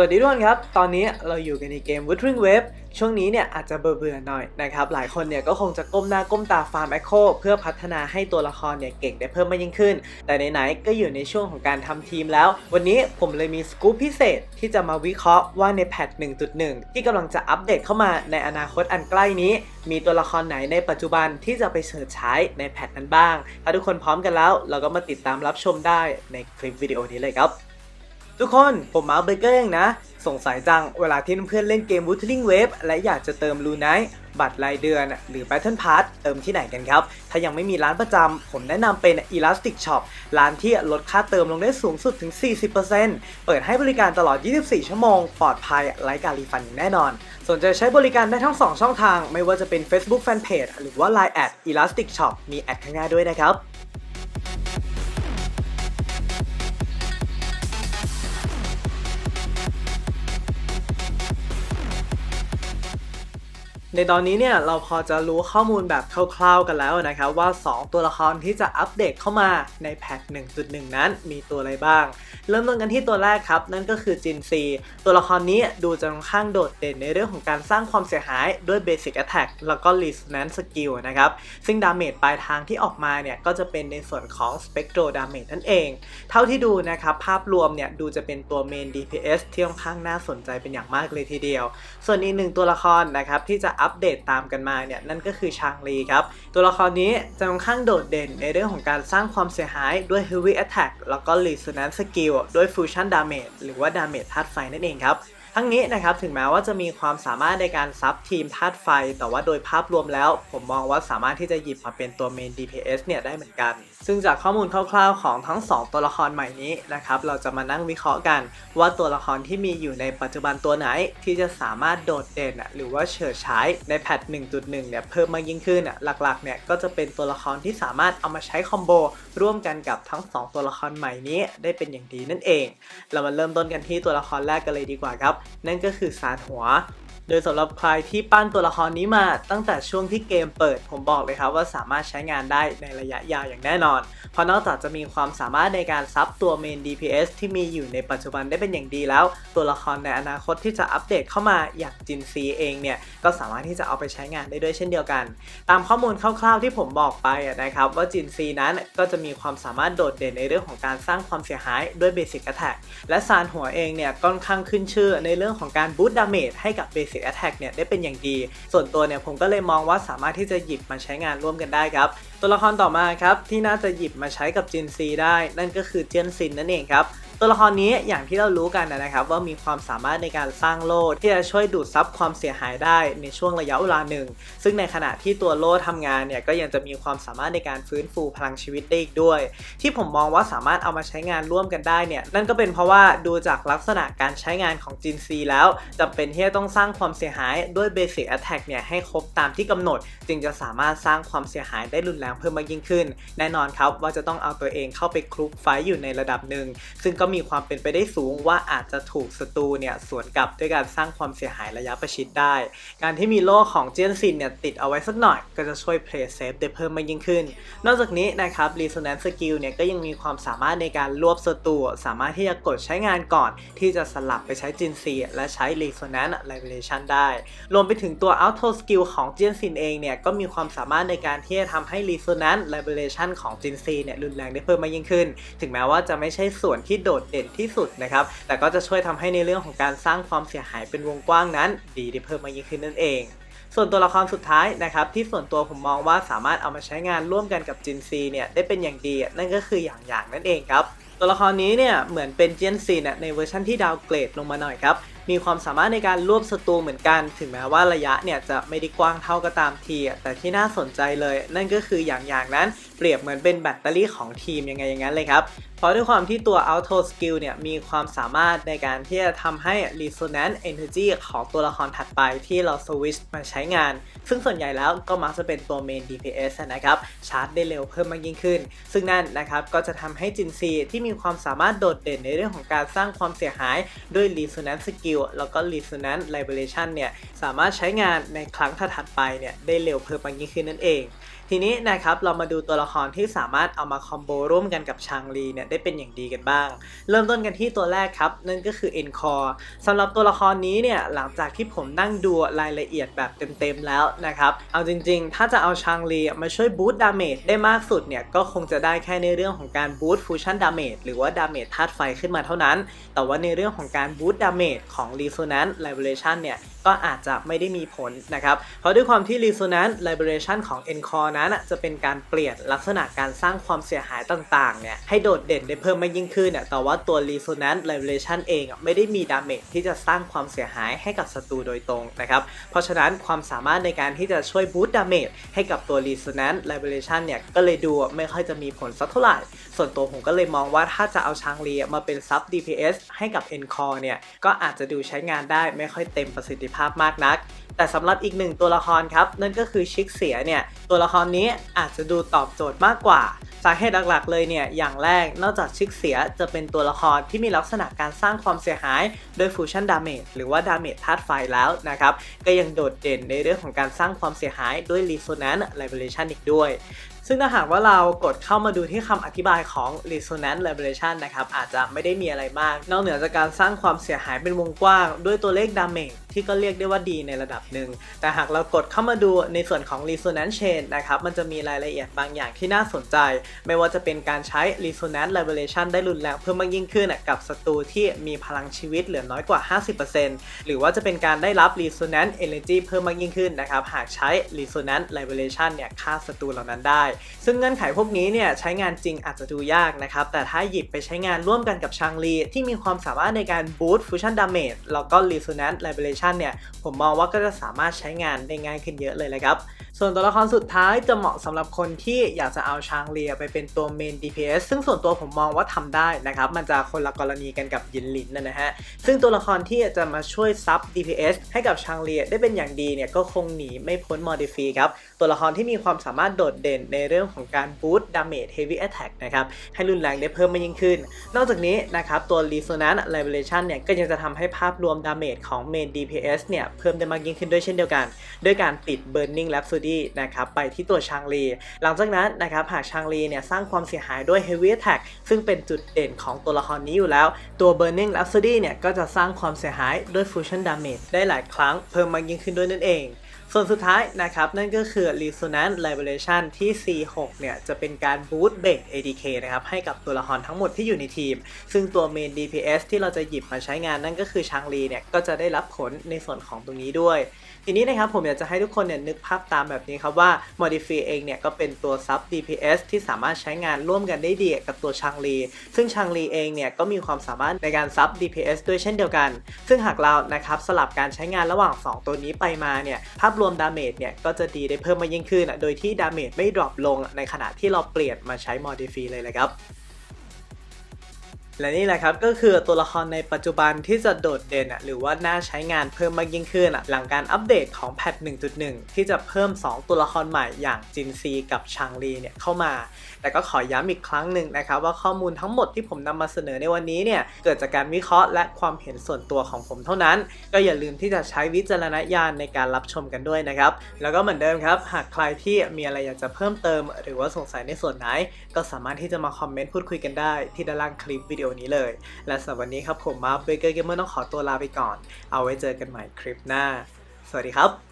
วัสดีทุกคนครับ ตอนนี้เราอยู่กันในเกม Wuthering Wave ช่วงนี้เนี่ยอาจจะเบื่อๆหน่อยนะครับ หลายคนเนี่ยก็คงจะก้มหน้าก้มตาฟาร์มแอคโคเพื่อพัฒนาให้ตัวละครเนี่ยเก่งได้เพิ่มมากยิ่งขึ้น แต่ไหนๆก็อยู่ในช่วงของการทำทีมแล้ว วันนี้ผมเลยมีสกู๊ปพิเศษที่จะมาวิเคราะห์ว่าในแพท1.1 ที่กำลังจะอัปเดตเข้ามาในอนาคตอันใกล้นี้ มีตัวละครไหนในปัจจุบันที่จะไปเสิร์ชใช้ในแพทนั้นบ้าง ถ้าทุกคนพร้อมกันแล้ว เราก็มาติดตามรับชมได้ในคลิปวิดีโอนี้เลยครับ ทุกคนผมมาร์คเบเกอร์เองนะ สงสัยจังเวลาที่เพื่อนเล่นเกม Wuthering Wave และอยากจะเติมลูไนท์บัตรรายเดือน หรือ Battle Pass เติมที่ไหนกันครับ ถ้ายังไม่มีร้านประจำ ผมแนะนำเป็น Elastic Shop ร้านที่ลดค่าเติมลงได้สูงสุดถึง 40%เปิดให้บริการตลอด 24 ชั่วโมง ปลอดภัยไร้การรีฟันแน่นอน สนใจใช้บริการได้ทั้ง 2 ช่องทาง ไม่ว่าจะเป็น Facebook Fanpage หรือว่า Line Elastic Shop มีแอดข้างหน้าด้วยนะครับ ในตอนนี้เนี่ยเราพอจะรู้ข้อมูลแบบคร่าวๆกันแล้วนะครับว่า 2 ตัวละครที่จะอัปเดตเข้ามาในแพท1.1 นั้นมีตัวอะไรบ้าง เริ่มต้นกันที่ตัวแรกครับ นั่นก็คือจินซีตัวละครนี้ดูจะค่อนข้างโดดเด่นในเรื่องของการสร้างความเสียหายด้วย Basic Attack แล้วก็ Resonance Skill นะครับซึ่งดาเมจปลายทางที่ออกมาเนี่ยก็จะเป็นในส่วนของ Spectro Damage นั่นเอง เท่าที่ดูนะครับภาพรวมเนี่ยดูจะเป็นตัว Main DPS ที่ค่อนข้างน่าสนใจเป็นอย่างมากเลยทีเดียว ส่วนอีกหนึ่งตัวละครนะครับที่จะอัปเดตตามกันมาเนี่ยนั่นก็คือชางลีครับ ตัวละครนี้จะค่อนข้างโดดเด่นในเรื่องของการสร้างความเสียหายด้วย Heavy Attack แล้วก็ Resonance Skill ด้วย Fusion Damage หรือว่า Damage ธาตุไฟนั่นเองครับ ทั้งนี้นะครับถึงแม้ว่าจะมีความสามารถในการซับทีมธาตุไฟ แต่ว่าโดยภาพรวมแล้ว ผมมองว่าสามารถที่จะหยิบมาเป็นตัวเมน DPS เนี่ยได้เหมือนกัน ซึ่งจากข้อมูลคร่าวๆของทั้ง 2 ตัวละครใหม่นี้นะครับเราจะมานั่งวิเคราะห์กัน ว่าตัวละครที่มีอยู่ในปัจจุบันตัวไหนที่จะสามารถโดดเด่นอะหรือว่าเฉิดฉายในแพท1.1 เนี่ยเพิ่มมากยิ่งขึ้นอะหลักๆเนี่ยก็จะเป็นตัวละครที่สามารถเอามาใช้คอมโบร่วมกันกับทั้ง 2 ตัวละครใหม่นี้ได้เป็นอย่างดีนั่นเอง เรามาเริ่มต้นกันที่ตัวละครแรกกันเลยดีกว่าครับนั่นก็คือซานหัว โดยสำหรับใครที่ปั้นตัวละครนี้มาตั้งแต่ช่วงที่เกมเปิด ผมบอกเลยครับว่าสามารถใช้งานได้ในระยะยาวอย่างแน่นอน เพราะนอกจากจะมีความสามารถในการซับตัวเมน DPS ที่มีอยู่ในปัจจุบันได้เป็นอย่างดีแล้ว ตัวละครในอนาคตที่จะอัปเดตเข้ามาอย่างจินซีเองเนี่ยก็สามารถที่จะเอาไปใช้งานได้ด้วยเช่นเดียวกัน ตามข้อมูลคร่าวๆที่ผมบอกไปนะครับว่าจินซีนั้นก็จะมีความสามารถโดดเด่นในเรื่องของการสร้างความเสียหายด้วย Basic Attack และซานหัวเองเนี่ยค่อนข้างขึ้นชื่อในเรื่องของการบูตดาเมจให้กับเบสิ Basic Attack เนี่ยได้เป็นอย่างดี ส่วนตัวเนี่ยผมก็เลยมองว่าสามารถที่จะหยิบมาใช้งานร่วมกันได้ครับตัวละครต่อมาครับที่น่าจะหยิบมาใช้กับจินซีได้ นั่นก็คือเจียนซินนั่นเองครับ ตัวละครนี้อย่างที่เรารู้กันนะครับว่ามีความสามารถในการสร้างโล่ที่จะช่วยดูดซับความเสียหายได้ในช่วงระยะเวลาหนึ่ง ซึ่งในขณะที่ตัวโล่ทำงานเนี่ยก็ยังจะมีความสามารถในการฟื้นฟูพลังชีวิตได้อีกด้วย ที่ผมมองว่าสามารถเอามาใช้งานร่วมกันได้เนี่ยนั่นก็เป็นเพราะว่าดูจากลักษณะการใช้งานของจินซีแล้วจำเป็นที่จะต้องสร้างความเสียหายด้วย Basic Attack เนี่ยให้ครบตามที่กำหนด จึงจะสามารถสร้างความเสียหายได้รุนแรงเพิ่มมากยิ่งขึ้น แน่นอนครับว่าจะต้องเอาตัวเองเข้าไปคลุกไฟอยู่ในระดับหนึ่งซึ่งก็มีความเป็นไปได้สูงว่าอาจจะถูกศัตรูเนี่ยสวนกลับด้วยการสร้างความเสียหายระยะประชิดได้ การที่มีโล่ของเจียนซินเนี่ยติดเอาไว้สักหน่อยก็จะช่วย play safe ได้เพิ่มมากยิ่งขึ้น นอกจากนี้นะครับ resonance skill เนี่ยก็ยังมีความสามารถในการรวบศัตรูสามารถที่จะกดใช้งานก่อน ที่จะสลับไปใช้จินซีและใช้ resonance liberation ได้ รวมไปถึงตัว auto skill ของเจียนซินเองเนี่ยก็มีความสามารถในการที่จะทำให้ resonance liberation ของจินซีเนี่ยรุนแรงได้เพิ่มมากยิ่งขึ้น ถึงแม้ว่าจะไม่ใช่ส่วนที่โดดเด่นที่สุดนะครับ แต่ก็จะช่วยทำให้ในเรื่องของการสร้างความเสียหายเป็นวงกว้างนั้น ดีได้เพิ่มมากยิ่งขึ้นนั่นเองส่วนตัวละครสุดท้ายนะครับที่ส่วนตัวผมมองว่าสามารถเอามาใช้งานร่วมกันกับจินซีเนี่ยได้เป็นอย่างดีนั่นก็คืออย่างอย่างนั่นเองครับ ตัวละครนี้เนี่ยเหมือนเป็นเจียนซีนในเวอร์ชันที่ดาวเกรดลงมาหน่อยครับมีความสามารถในการรวบศัตรูเหมือนกัน ถึงแม้ว่าระยะเนี่ยจะไม่ได้กว้างเท่าก็ตามที แต่ที่น่าสนใจเลย นั่นก็คืออย่างอย่างนั้น เปรียบเหมือนเป็นแบตเตอรี่ของทีมยังไงอย่างนั้นเลยครับ เพราะด้วยความที่ตัว Auto Skill เนี่ยมีความสามารถในการที่จะทำให้ Resonance Energy ของตัวละครถัดไปที่เราสวิชมาใช้งาน ซึ่งส่วนใหญ่แล้วก็มักจะเป็นตัว Main DPS นะครับ ชาร์จได้เร็วเพิ่มมากยิ่งขึ้น ซึ่งนั่นนะครับก็จะทำให้จินซีที่มีความสามารถโดดเด่นในเรื่องของการสร้างความเสียหายด้วย Resonance Skill แล้วก็ Resonance Liberation เนี่ยสามารถใช้งานในครั้งถัดๆไปเนี่ยได้เร็วเพิ่มมากยิ่งขึ้นนั่นเอง ทีนี้นะครับเรามาดูตัวละครที่สามารถเอามาคอมโบร่วมกันกับชางลีเนี่ยได้เป็นอย่างดีกันบ้าง เริ่มต้นกันที่ตัวแรกครับ นั่นก็คือ e n c o r e สำหรับตัวละครนี้เนี่ยหลังจากที่ผมนั่งดูรายละเอียดแบบเต็มๆแล้วนะครับ เอาจริงๆ ถ้าจะเอาชางลีมาช่วยบูตดาเมจได้มากสุดเนี่ยก็คงจะได้แค่ในเรื่องของการบูตฟูชั่นดาเมจหรือว่าดาเมจธาตุไฟขึ้นมาเท่านั้น แต่ว่าในเรื่องของการบูตดาเมจของ Resonance Liberation เนี่ยก็อาจจะไม่ได้มีผลนะครับ เพราะด้วยความที่ Resonance Liberation ของ Encore นั้นจะเป็นการเปลี่ยนลักษณะการสร้างความเสียหายต่างๆเนี่ยให้โดดเด่นได้เพิ่มมากยิ่งขึ้นแต่ว่าตัว Resonance Liberation เองไม่ได้มีดาเมจที่จะสร้างความเสียหายให้กับศัตรูโดยตรงนะครับ เพราะฉะนั้นความสามารถในการที่จะช่วยบูตดาเมจให้กับตัว Resonance Liberation เนี่ยก็เลยดูไม่ค่อยจะมีผลสักเท่าไหร่ ส่วนตัวผมก็เลยมองว่าถ้าจะเอาชางลีมาเป็นซับ DPS ให้กับ Encore เนี่ยก็อาจจะดูใช้งานได้ไม่ค่อยเต็มประสิทธิภาพมากนัก แต่สำหรับอีกหนึ่งตัวละครครับ นั่นก็คือชิคเสียเนี่ยตัวละครนี้อาจจะดูตอบโจทย์มากกว่าสาเหตุหลักๆเลยเนี่ยอย่างแรกนอกจากชิคเสียจะเป็นตัวละครที่มีลักษณะการสร้างความเสียหายโดยฟูชั่นดาเมจหรือว่าดาเมจธาตุไฟแล้วนะครับ ก็ยังโดดเด่นในเรื่องของการสร้างความเสียหายด้วย Resonance Liberation อีกด้วย ซึ่งถ้าหากว่าเรากดเข้ามาดูที่คำอธิบายของ Resonance Liberation นะครับ อาจจะไม่ได้มีอะไรมาก นอกเหนือจากการสร้างความเสียหายเป็นวงกว้าง ด้วยตัวเลขดาเมจที่ก็เรียกได้ว่าดีในระดับหนึ่ง แต่หากเรากดเข้ามาดูในส่วนของ Resonance Chain นะครับ มันจะมีรายละเอียดบางอย่างที่น่าสนใจ ไม่ว่าจะเป็นการใช้ Resonance Liberation ได้รุนแรงเพิ่มมากยิ่งขึ้นกับศัตรูที่มีพลังชีวิตเหลือน้อยกว่า 50%หรือว่าจะเป็นการได้รับ Resonance Energy เพิ่มมากยิ่งขึ้นนะครับ หากใช้ Resonance Liberation เนี่ยฆ่าศัตรูเหล่านั้นได้ซึ่งเงื่อนไขพวกนี้เนี่ยใช้งานจริงอาจจะดูยากนะครับ แต่ถ้าหยิบไปใช้งานร่วมกันกับชางลีที่มีความสามารถในการ boost fusion damage แล้วก็ resonance liberation เนี่ย ผมมองว่าก็จะสามารถใช้งานได้ง่ายขึ้นเยอะเลยเลยครับ ส่วนตัวละครสุดท้ายจะเหมาะสำหรับคนที่อยากจะเอาชางเลียไปเป็นตัวเมน DPS ซึ่งส่วนตัวผมมองว่าทำได้นะครับ มันจะคนละกรณีกันกับยินลินนะฮะ ซึ่งตัวละครที่จะมาช่วยซับ DPS ให้กับชางเลียได้เป็นอย่างดีเนี่ยก็คงหนีไม่พ้น Modify ครับ ตัวละครที่มีความสามารถโดดเด่นในเรื่องของการ boost damage heavy attack นะครับให้รุนแรงได้เพิ่มมากยิ่งขึ้น นอกจากนี้นะครับตัว Resonance Liberation เนี่ยก็ยังจะทำให้ภาพรวม damage ของ main DPS เนี่ยเพิ่มได้มากยิ่งขึ้นด้วยเช่นเดียวกัน ด้วยการติด Burning Rhapsody นะครับไปที่ตัวชางลีหลังจากนั้นนะครับหากชางลีเนี่ยสร้างความเสียหายด้วย Heavy Attack ซึ่งเป็นจุดเด่นของตัวละครนี้อยู่แล้ว ตัว Burning Rhapsody เนี่ยก็จะสร้างความเสียหายด้วย Fusion Damage ได้หลายครั้งเพิ่มมากยิ่งขึ้นด้วยนั่นเอง ส่วนสุดท้ายนะครับ นั่นก็คือ Resonance Liberation ที่ C6 เนี่ย จะเป็นการ boost base ADK นะครับ ให้กับตัวละครทั้งหมดที่อยู่ในทีม ซึ่งตัว Main DPS ที่เราจะหยิบมาใช้งานนั่นก็คือชางลีเนี่ย ก็จะได้รับผลในส่วนของตรงนี้ด้วย ทีนี้นะครับผมอยากจะให้ทุกคนเนี่ยนึกภาพตามแบบนี้ครับว่า Modify เองเนี่ยก็เป็นตัวซับ DPS ที่สามารถใช้งานร่วมกันได้ดีกับตัวชางลีซึ่งชางลีเองเนี่ยก็มีความสามารถในการซับ DPS ด้วยเช่นเดียวกัน ซึ่งหากเรานะครับสลับการใช้งานระหว่าง 2 ตัวนี้ไปมาเนี่ยภาพรวมดาเมจเนี่ยก็จะดีได้เพิ่มมากยิ่งขึ้น โดยที่ดาเมจไม่ดรอปลงในขณะที่เราเปลี่ยนมาใช้ Modify เลยเลยครับ และนี่แหละครับก็คือตัวละครในปัจจุบันที่จะโดดเด่นหรือว่าน่าใช้งานเพิ่มมากยิ่งขึ้นหลังการอัปเดตของแพท 1.1 ที่จะเพิ่ม 2 ตัวละครใหม่อย่างจินซีกับชางลีเนี่ยเข้ามา แต่ก็ขอย้ำอีกครั้งหนึ่งนะครับว่าข้อมูลทั้งหมดที่ผมนำมาเสนอในวันนี้เนี่ยเกิดจากการวิเคราะห์และความเห็นส่วนตัวของผมเท่านั้น ก็อย่าลืมที่จะใช้วิจารณญาณในการรับชมกันด้วยนะครับแล้วก็เหมือนเดิมครับหากใครที่มีอะไรอยากจะเพิ่มเติม หรือว่าสงสัยในส่วนไหน ก็สามารถที่จะมาคอมเมนต์พูดคุยกันได้ที่ด้านล่างคลิปวิดีโอนี้เลย และสำหรับวันนี้ครับผมมาเบเกอร์เกมเมอร์ต้องขอตัวลาไปก่อน เอาไว้เจอกันใหม่คลิปหน้า สวัสดีครับ